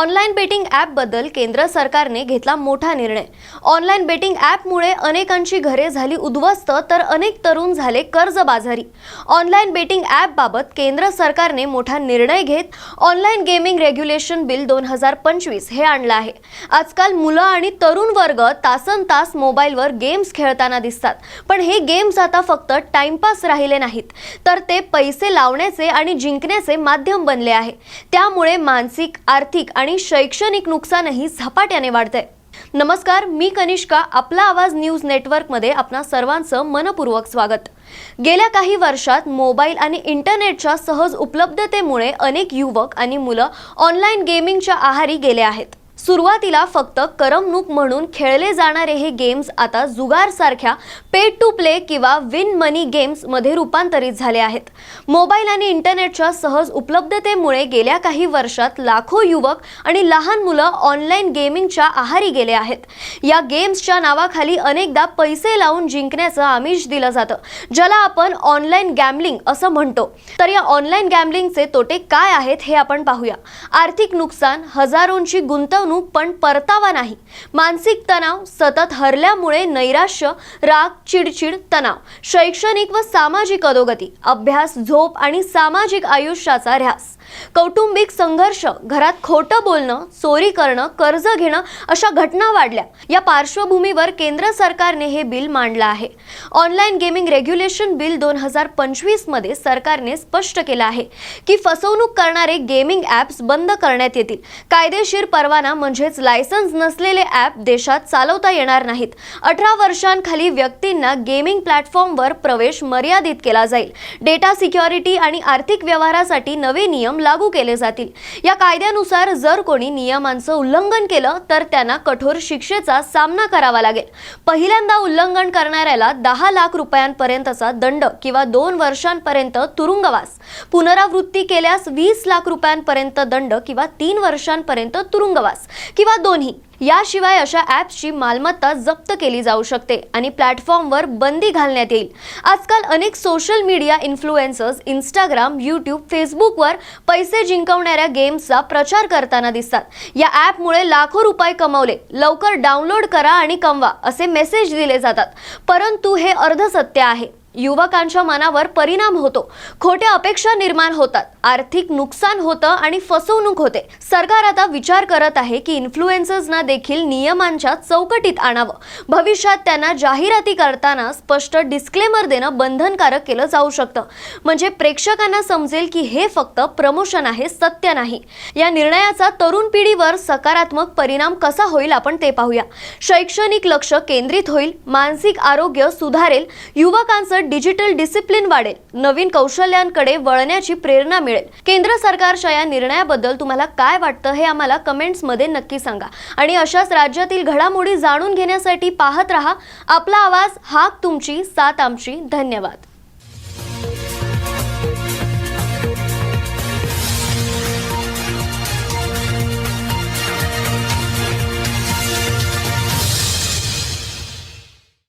Online betting ॲपबद्दल केंद्र सरकारने घेतला मोठा निर्णय. ऑनलाईन बेटिंग ॲपमुळे अनेकांची घरे झाली उद्ध्वस्त तर अनेक तरुण झाले कर्जबाजारी. ऑनलाईन बेटिंग ॲपबाबत केंद्र सरकारने मोठा निर्णय घेत ऑनलाईन गेमिंग रेग्युलेशन बिल दोन हजार पंचवीस हे आणलं आहे. आजकाल मुलं आणि तरुण वर्ग तासन तास मोबाईलवर गेम्स खेळताना दिसतात. पण हे गेम्स आता फक्त टाइमपास राहिले नाहीत. तर ते पैसे लावण्याचे आणि जिंकण्याचे माध्यम बनले आहे. त्यामुळे मानसिक आर्थिक आणि शैक्षणिक नुकसानही झपाट्याने वाढतंय. नमस्कार मी कनिष्का आपला आवाज न्यूज नेटवर्कमध्ये आपणा सर्वांचं मनपूर्वक स्वागत. गेल्या काही वर्षात मोबाईल आणि इंटरनेटच्या सहज उपलब्धतेमुळे अनेक युवक आणि मुलं ऑनलाईन गेमिंगच्या आहारी गेले आहेत. सुरुवातीला फक्त करमणूक म्हणून खेळले जाणारे हे गेम्स आता जुगार सारख्या पे टू प्ले किंवा विन मनी गेम्समध्ये रूपांतरित झाले आहेत. मोबाईल आणि इंटरनेटच्या सहज उपलब्धतेमुळे गेल्या काही वर्षात लाखो युवक आणि लहान मुलं ऑनलाईन गेमिंगच्या आहारी गेले आहेत. या गेम्सच्या नावाखाली अनेकदा पैसे लावून जिंकण्याचं आमिष दिलं जातं ज्याला आपण ऑनलाईन गॅमलिंग असं म्हणतो. तर या ऑनलाईन गॅमलिंगचे तोटे काय आहेत हे आपण पाहूया. आर्थिक नुकसान हजारोंची गुंतवणूक पण परतावा नाही. मानसिक तणाव सतत हरल्यामुळे नैराश्य राग चिडचिड तणाव शैक्षणिक व सामाजिक अधोगती अभ्यास झोप आणि सामाजिक आयुष्याचा ऱ्हास. कौटुंबिक संघर्ष घरात खोटं बोलणं चोरी करणं कर्ज घेणं अशा घटना वाढल्या. या पार्श्वभूमीवर केंद्र सरकारने हे बिल मांडलं आहे. ऑनलाईन गेमिंग रेग्युलेशन बिल दोन हजार पंचवीसमध्ये सरकारने स्पष्ट केलं आहे की फसवणूक करणारे गेमिंग ॲप्स बंद करण्यात येतील. कायदेशीर परवाना म्हणजेच लायसन्स नसलेले ॲप देशात चालवता येणार नाहीत. अठरा वर्षांखाली व्यक्तींना गेमिंग प्लॅटफॉर्मवर प्रवेश मर्यादित केला जाईल. डेटा सिक्युरिटी आणि आर्थिक व्यवहारासाठी नवे नियम लागू केले जातील. या कायद्यानुसार जर कोणी नियमांचं उल्लंघन केलं तर त्यांना कठोर शिक्षेचा सामना करावा लागेल. पहिल्यांदा उल्लंघन करणाऱ्याला दहा लाख रुपयांपर्यंतचा दंड किंवा दोन वर्षांपर्यंत तुरुंगवास. पुनरावृत्ती केल्यास वीस लाख रुपयांपर्यंत दंड किंवा तीन वर्षांपर्यंत तुरुंगवास. किंवा दोन्ही. याशिवाय अशा ॲप्सची मालमत्ता जप्त केली जाऊ शकते आणि प्लॅटफॉर्मवर बंदी घालण्यात येईल. आजकाल अनेक social media influencers Instagram YouTube फेसबुकवर पैसे जिंकवणाऱ्या गेम्सचा प्रचार करताना दिसतात. या ॲपमुळे लाखो रुपये कमवले. लवकर डाउनलोड करा आणि कमवा असे मेसेज दिले जातात. परंतु हे अर्धसत्य आहे. युवकांच्या मनावर परिणाम होतो. खोट्या अपेक्षा निर्माण होतात. आर्थिक नुकसान होतं आणि फसवणूक होते. सरकार आता विचार करत आहे की इन्फ्लुएन्सर्सना देखील नियमांच्या चौकटीत आणावं. भविष्यात त्यांना जाहिराती करताना स्पष्ट डिस्क्लेमर देणं बंधनकारक केलं जाऊ शकतं. म्हणजे प्रेक्षकांना समजेल की हे फक्त प्रमोशन आहे सत्य नाही. या निर्णयाचा तरुण पिढीवर सकारात्मक परिणाम कसा होईल आपण ते पाहूया. शैक्षणिक लक्ष केंद्रित होईल मानसिक आरोग्य सुधारेल युवकांचं डिजिटल डिसिप्लिन वाढेल नवीन कौशल्यांकडे वळण्याची प्रेरणा मिळेल. केंद्र सरकारच्या या निर्णयाबद्दल तुम्हाला काय वाटतं हे आम्हाला कमेंट्समध्ये नक्की सांगा. आणि अशाच राज्यातील घडामोडी जाणून घेण्यासाठी पाहत रहा. आपला आवाज हाक तुमची साथ आमची. धन्यवाद.